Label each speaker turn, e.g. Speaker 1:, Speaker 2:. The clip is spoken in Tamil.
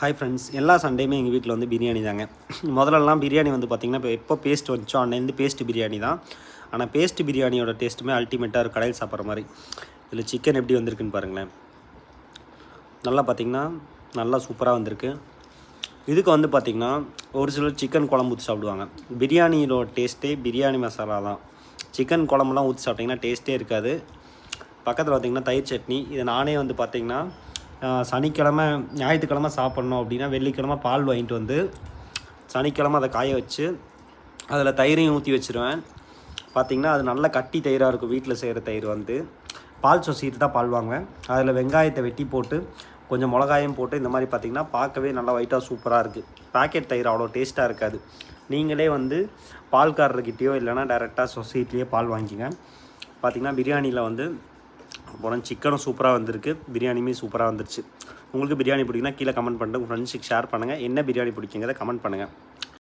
Speaker 1: ஹாய் ஃப்ரெண்ட்ஸ் எல்லா சண்டேயுமே எங்கள் வீட்டில் வந்து பிரியாணி தாங்க. முதல்லலாம் பிரியாணி வந்து பார்த்திங்கன்னா இப்போ எப்போ பேஸ்ட் வந்துச்சோ அன்னைந்து பேஸ்ட் பிரியாணி தான். ஆனால் பேஸ்ட் பிரியாணியோட டேஸ்ட்டுமே அல்டிமேட்டாக ஒரு கடையில் சாப்பிட்ற மாதிரி. இதில் சிக்கன் எப்படி வந்திருக்குன்னு பாருங்களேன். நல்லா பார்த்திங்கன்னா நல்லா சூப்பராக வந்திருக்கு. இதுக்கு வந்து பார்த்திங்கன்னா ஒரு சிலர் சிக்கன் குழம்பு ஊற்றி சாப்பிடுவாங்க. பிரியாணியோட டேஸ்ட்டே பிரியாணி மசாலா தான். சிக்கன் குழம்புலாம் ஊற்றி சாப்பிட்டிங்கன்னா டேஸ்ட்டே இருக்காது. பக்கத்தில் பார்த்திங்கன்னா தயிர் சட்னி. இதை நானே வந்து பார்த்திங்கன்னா சனிக்கிழமை ஞாயிற்றுக்கிழமை சாப்பிட்ணும் அப்படின்னா வெள்ளிக்கிழமை பால் வாங்கிட்டு வந்து சனிக்கிழமை அதை காய வச்சு அதில் தயிரையும் ஊற்றி வச்சுருவேன். பார்த்திங்கன்னா அது நல்ல கட்டி தயிராக இருக்கும். வீட்டில் செய்கிற தயிர் வந்து. பால் சொசிட்டு தான் பால் வாங்குவேன். அதில் வெங்காயத்தை வெட்டி போட்டு கொஞ்சம் மிளகாயும் போட்டு இந்த மாதிரி பார்த்திங்கன்னா பார்க்கவே நல்லா ஒயிட்டாக சூப்பராக இருக்குது பாக்கெட் தயிர் அவ்வளோ டேஸ்ட்டாக இருக்காது. நீங்களே வந்து பால்காரர்கிட்டேயோ இல்லைனா டேரெக்டாக சொசைட்டிலேயே பால் வாங்கிக்கங்க பார்த்திங்கன்னா பிரியாணியில் வந்து அப்புறம் சிக்கனும் சூப்பராக வந்திருக்கு. பிரியாணியுமே சூப்பராக வந்துருச்சு. உங்களுக்கு பிரியாணி பிடிக்குன்னா கீழே கமெண்ட் பண்ணிட்டு உங்கள் ஃப்ரெண்ட்ஸுக்கு ஷேர் பண்ணுங்கள் என்ன பிரியாணி பிடிக்குங்கிறத கமெண்ட் பண்ணுங்கள்